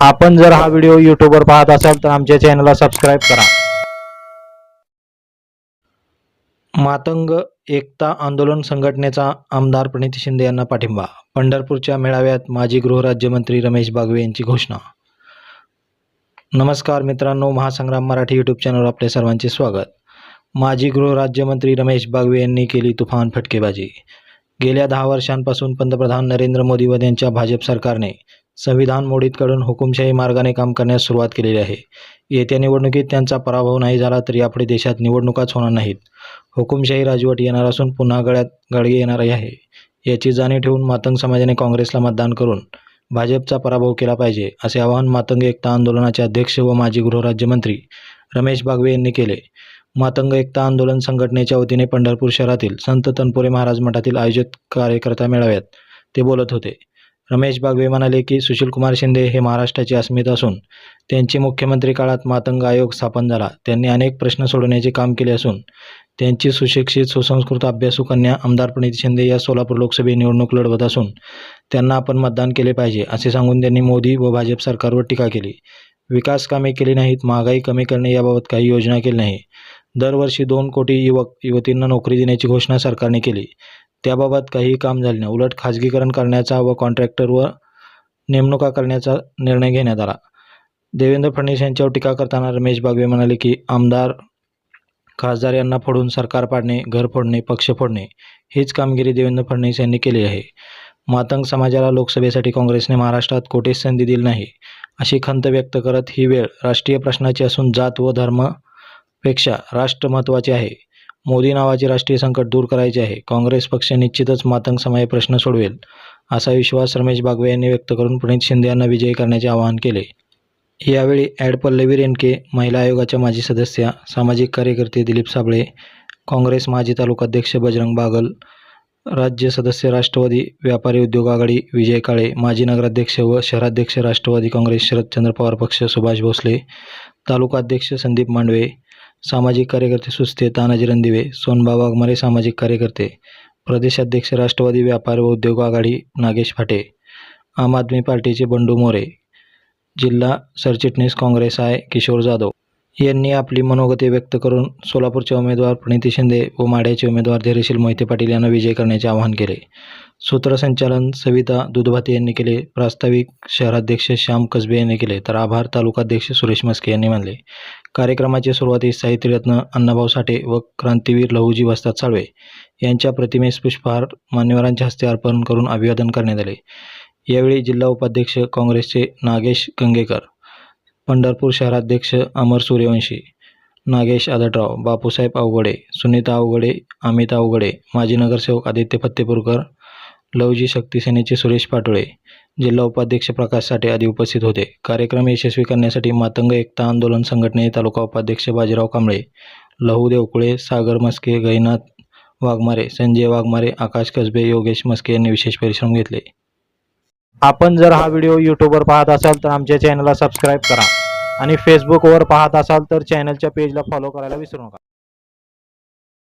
आपण जर हा व्हिडिओ यूट्यूबवर पाहत असाल तर आमच्या चॅनलला सबस्क्राईब करा. मातंग एकता आंदोलन संघटनेचा आमदार प्रणित शिंदे यांना पाठिंबा पंढरपूरच्या मेळाव्यात माजी गृहराज्यमंत्री रमेश बागवे यांची घोषणा. नमस्कार मित्रांनो महासंग्राम मराठी यूट्यूब चॅनलवर आपल्या सर्वांचे स्वागत. माजी गृहराज्यमंत्री रमेश बागवे यांनी केली तुफान फटकेबाजी. गेल्या दहा वर्षांपासून पंतप्रधान नरेंद्र मोदी व त्यांच्या भाजप सरकारने संविधान मोडीत काढून हुकुमशाही मार्गाने काम करण्यास सुरुवात केलेली आहे. येत्या निवडणुकीत त्यांचा पराभव नाही झाला तरी आपल्या देशात निवडणुकाच होणार नाहीत. हुकुमशाही राजवट येणार असून पुन्हा गळ्यात गाडगे येणार आहे. याची जाणीव ठेवून मातंग समाजाने काँग्रेसला मतदान करून भाजपचा पराभव केला पाहिजे असे आवाहन मातंग एकता आंदोलनाचे अध्यक्ष व माजी गृहराज्यमंत्री रमेश बागवे यांनी केले. मातंग एकता आंदोलन संघटनेच्या वतीने पंढरपूर शहरातील संत तनपुरे महाराज मठातील आयोजित कार्यकर्ता मेळाव्यात ते बोलत होते. रमेश बागवे म्हणाले की सुशीलकुमार शिंदे हे महाराष्ट्राचे अस्मिता असून त्यांची मुख्यमंत्री काळात मातंग आयोग स्थापन झाला. त्यांनी अनेक प्रश्न सोडवण्याचे काम केले असून त्यांची सुशिक्षित सुसंस्कृत अभ्यासू कन्या आमदार प्रणिती शिंदे या सोलापूर लोकसभे निवडणूक लढवत असून त्यांना आपण मतदान केले पाहिजे असे सांगून त्यांनी मोदी व भाजप सरकारवर टीका केली. विकास कामे केली नाहीत महागाई कमी करणे याबाबत काही योजना केली नाही. दरवर्षी दोन कोटी युवक युवतींना नोकरी देण्याची घोषणा सरकारने केली. त्याबाबत काहीही काम झाले नाही. उलट खाजगीकरण करण्याचा व कॉन्ट्रॅक्टरवर नेमणुका करण्याचा निर्णय घेण्यात आला. देवेंद्र फडणवीस यांच्यावर टीका करताना रमेश बागवे म्हणाले की आमदार खासदार यांना फोडून सरकार पाडणे घर फोडणे पक्ष फोडणे हीच कामगिरी देवेंद्र फडणवीस यांनी केली आहे. मातंग समाजाला लोकसभेसाठी काँग्रेसने महाराष्ट्रात कोठेच संधी दिली नाही अशी खंत व्यक्त करत ही वेळ राष्ट्रीय प्रश्नाची असून जात व धर्मापेक्षा राष्ट्र महत्त्वाचे आहे. मोदी नावाचे राष्ट्रीय संकट दूर करायचे आहे. काँग्रेस पक्ष निश्चितच मातंग समय प्रश्न सोडवेल असा विश्वास रमेश बागवे यांनी व्यक्त करून प्रणित शिंदे यांना विजयी करण्याचे आवाहन केले. यावेळी ॲड पल्लवी रेणके महिला आयोगाच्या माजी सदस्या सामाजिक कार्यकर्ते दिलीप साबळे काँग्रेस माजी तालुकाध्यक्ष बजरंग बागल राज्य सदस्य राष्ट्रवादी व्यापारी उद्योग आघाडी विजय काळे माजी नगराध्यक्ष व शहराध्यक्ष राष्ट्रवादी काँग्रेस शरदचंद्र पवार पक्ष सुभाष भोसले तालुकाध्यक्ष संदीप मांडवे सामाजिक कार्यकर्ते सुस्ते तानाजी रणदिवे सोनबा वाघमारे सामाजिक कार्यकर्ते प्रदेशाध्यक्ष राष्ट्रवादी व्यापार व उद्योग आघाडी नागेश फाटे आम आदमी पार्टीचे बंडू मोरे जिल्हा सरचिटणीस काँग्रेस आय किशोर जाधव. यांनी आपली मनोगती व्यक्त करून सोलापूरचे उमेदवार प्रणिती शिंदे व माढ्याचे उमेदवार धैर्यशील मोहिते पाटील यांना विजय करण्याचे आवाहन केले. सूत्रसंचालन सविता दुधभाते यांनी केले प्रास्ताविक शहराध्यक्ष श्याम कसबे यांनी केले तर आभार तालुकाध्यक्ष सुरेश मस्के यांनी मानले. कार्यक्रमाचे सुरुवातीस साहित्यरत्न अण्णाभाऊ साठे व क्रांतीवीर लहूजी वस्ताद साळवे यांच्या प्रतिमेस पुष्पहार मान्यवरांच्या हस्ते अर्पण करून अभिवादन करण्यात आले. यावेळी जिल्हा उपाध्यक्ष काँग्रेसचे नागेश गंगेकर पंढरपूर शहराध्यक्ष अमर सूर्यवंशी नागेश आदटराव बापूसाहेब अवघडे सुनीता अवघडे अमिता अवघडे माजी नगरसेवक आदित्य फत्तेपूरकर लवजी शक्ती सेनेचे सुरेश पाटोळे जिल्हा उपाध्यक्ष प्रकाश साठे आदी उपस्थित होते. कार्यक्रम यशस्वी करण्यासाठी मातंग एकता आंदोलन संघटने तालुका उपाध्यक्ष बाजीराव कांबळे लहू देवकुळे सागर मस्के गैनाथ वाघमारे संजय वाघमारे आकाश कसबे योगेश मस्के यांनी विशेष परिश्रम घेतले. आपण जर हा व्हिडिओ यूट्यूबवर पाहत असाल तर आमच्या चॅनलला सबस्क्राईब करा आणि फेसबुकवर पाहत असाल तर चॅनलच्या पेजला फॉलो करायला विसरू नका.